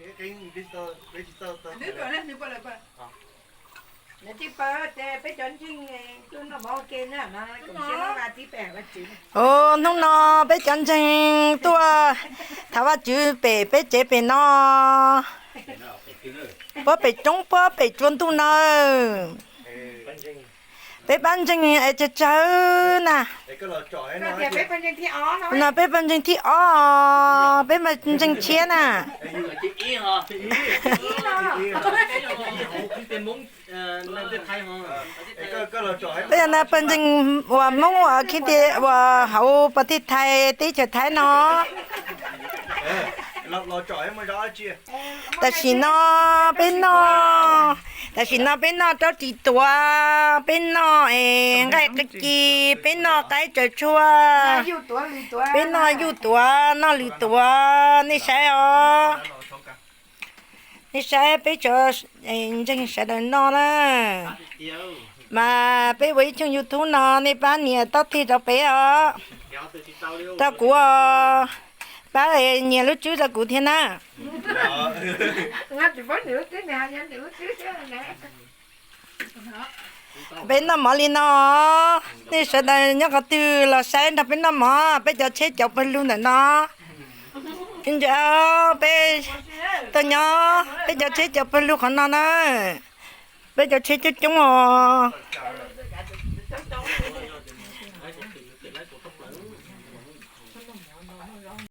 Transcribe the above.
นี้กินดิจิตอลดิจิตอลตัวนึกก่อนนะนึกก่อนเลยป่ะ Nè chị bơ tè bé chọn chinh tôi nó bỏ kia nè mà cũng sẽ nó là tí bẻ bắt chữ โอ้น้องนอไปจันจังตัวถ้าว่าจื้อเปไปเจเปนอเปไปจงเปไปจวนตุนเออ ไปบ้านจังไอจะเจอน่ะไอ้ก็เราจ่อยให้น้ Nó อย tè bé con trên thi ó nó น่ะไปบ้านจังที่อ๋อไปมาจังเชียน่ะ chị ý hả chị ý Ý nó พี่เป็นมุ้งเอ่อนั่นเป็นไทยฮะไอ้ก็ก็เราจ่อยให้ไปอันน่ะเป็นจังว่ามองว่าคิดดีว่าเฮาประเทศไทยที่จะไทยเนาะเออเราเราจ่อยให้มันร้อยเจียแต่สิเนาะเป็นเนาะแต่สิเนาะเป็นเนาะเจ้าจีตัวเป็นเนาะเองไก่กะจีเป็นเนาะไก่จะชัว Nó yêu tuổi lì tuổi เป็นเนาะอ 但是那边那着几多，边那哎，该个几，边那该着出啊。边那又多，那里多，你谁哦？你谁别着，哎，真谁的那了？mà bé với chung như thú nó nên bán nhà tao thì tao bé ở tao của bà này nhà lúc trước tao của thiên á bên nó mỏ lên nó đi sẽ đây nhắc cái tư là sáng đập bên nó mỏ bây giờ chết chọc bên luôn này nó. Kinh giờ bé tôi nhớ bây giờ chết chọc bên luôn khả năng này, bây giờ chết chết chúng rồi